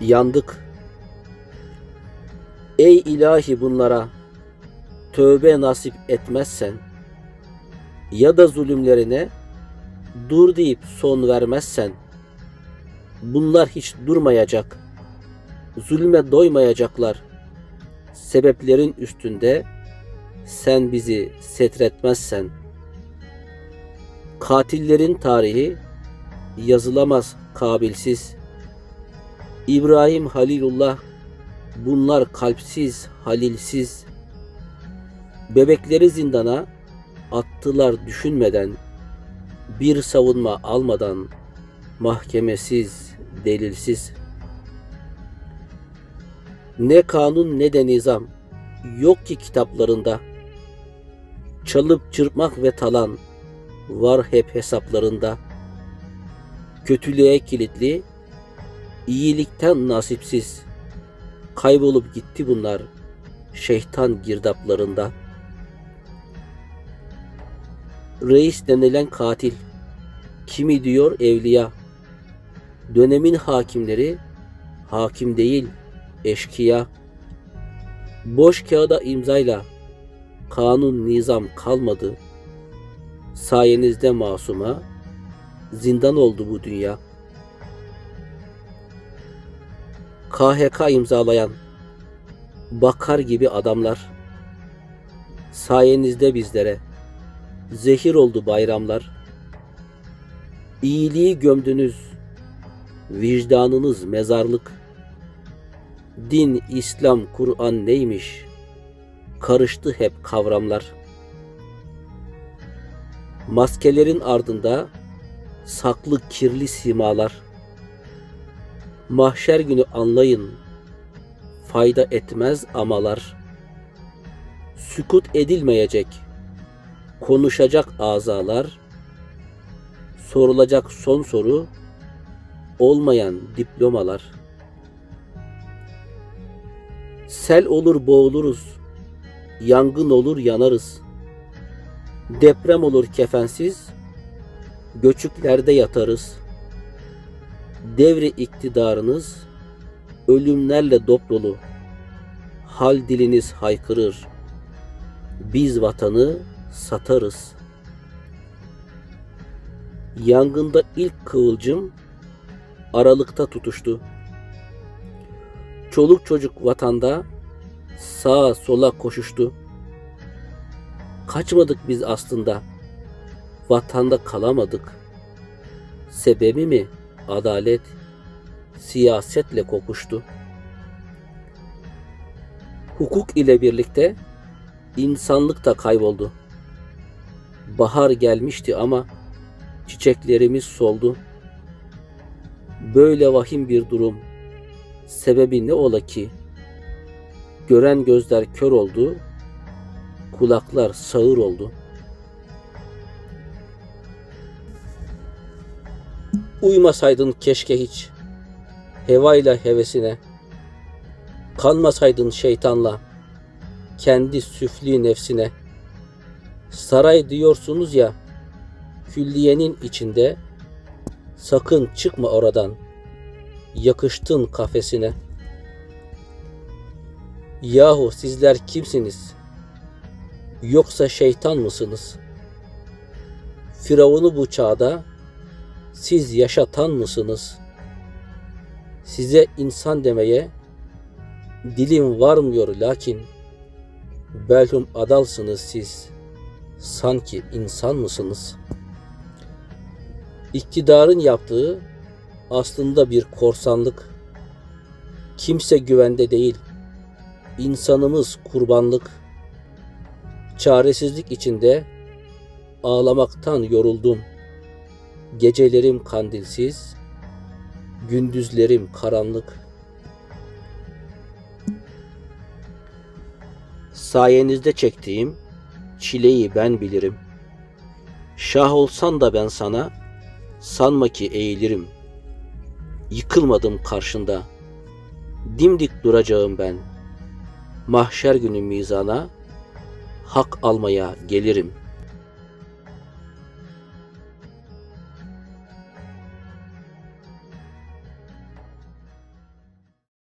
yandık. Ey ilahi bunlara tövbe nasip etmezsen ya da zulümlerine dur deyip son vermezsen bunlar hiç durmayacak. Zulme doymayacaklar. Sebeplerin üstünde sen bizi setretmezsen katillerin tarihi yazılamaz kabilsiz. İbrahim Halilullah bunlar kalpsiz, halilsiz. Bebekleri zindana attılar düşünmeden, bir savunma almadan, mahkemesiz, delilsiz. Ne kanun ne de nizam yok ki kitaplarında. Çalıp çırpmak ve talan var hep hesaplarında. Kötülüğe kilitli, iyilikten nasipsiz. Kaybolup gitti bunlar şeytan girdaplarında. Reis denilen katil, kimi diyor evliya, dönemin hakimleri hakim değil, eşkıya. Boş kağıda imzayla kanun nizam kalmadı. Sayenizde masuma zindan oldu bu dünya. KHK imzalayan bakar gibi adamlar sayenizde bizlere zehir oldu bayramlar. İyiliği gömdünüz, vicdanınız mezarlık. Din, İslam, Kur'an neymiş? Karıştı hep kavramlar. Maskelerin ardında saklı kirli simalar. Mahşer günü anlayın, fayda etmez amalar. Sükut edilmeyecek, konuşacak azalar. Sorulacak son soru, olmayan diplomalar. Sel olur boğuluruz, yangın olur yanarız. Deprem olur kefensiz, göçüklerde yatarız. Devri iktidarınız ölümlerle dolu. Hal diliniz haykırır. Biz vatanı satarız. Yangında ilk kıvılcım aralıkta tutuştu. Çoluk çocuk vatanda sağa sola koşuştu. Kaçmadık biz aslında. Vatanda kalamadık. Sebebi mi adalet siyasetle kokuştu. Hukuk ile birlikte insanlık da kayboldu. Bahar gelmişti ama çiçeklerimiz soldu. Böyle vahim bir durum. Sebebi ne ola ki? Gören gözler kör oldu, kulaklar sağır oldu. Uymasaydın keşke hiç hevayla hevesine. Kanmasaydın şeytanla kendi süfli nefsine. Saray diyorsunuz ya külliyenin içinde sakın çıkma oradan. Yakıştın kafesine. Yahu sizler kimsiniz? Yoksa şeytan mısınız? Firavunu bu çağda siz yaşatan mısınız? Size insan demeye dilim varmıyor lakin belhum adalsınız siz. Sanki insan mısınız? İktidarın yaptığı aslında bir korsanlık. Kimse güvende değil. İnsanımız kurbanlık. Çaresizlik içinde ağlamaktan yoruldum. Gecelerim kandilsiz, gündüzlerim karanlık. Sayenizde çektiğim çileyi ben bilirim. Şah olsan da ben sana sanma ki eğilirim. Yıkılmadım karşında. Dimdik duracağım ben. Mahşer günü mizana hak almaya gelirim.''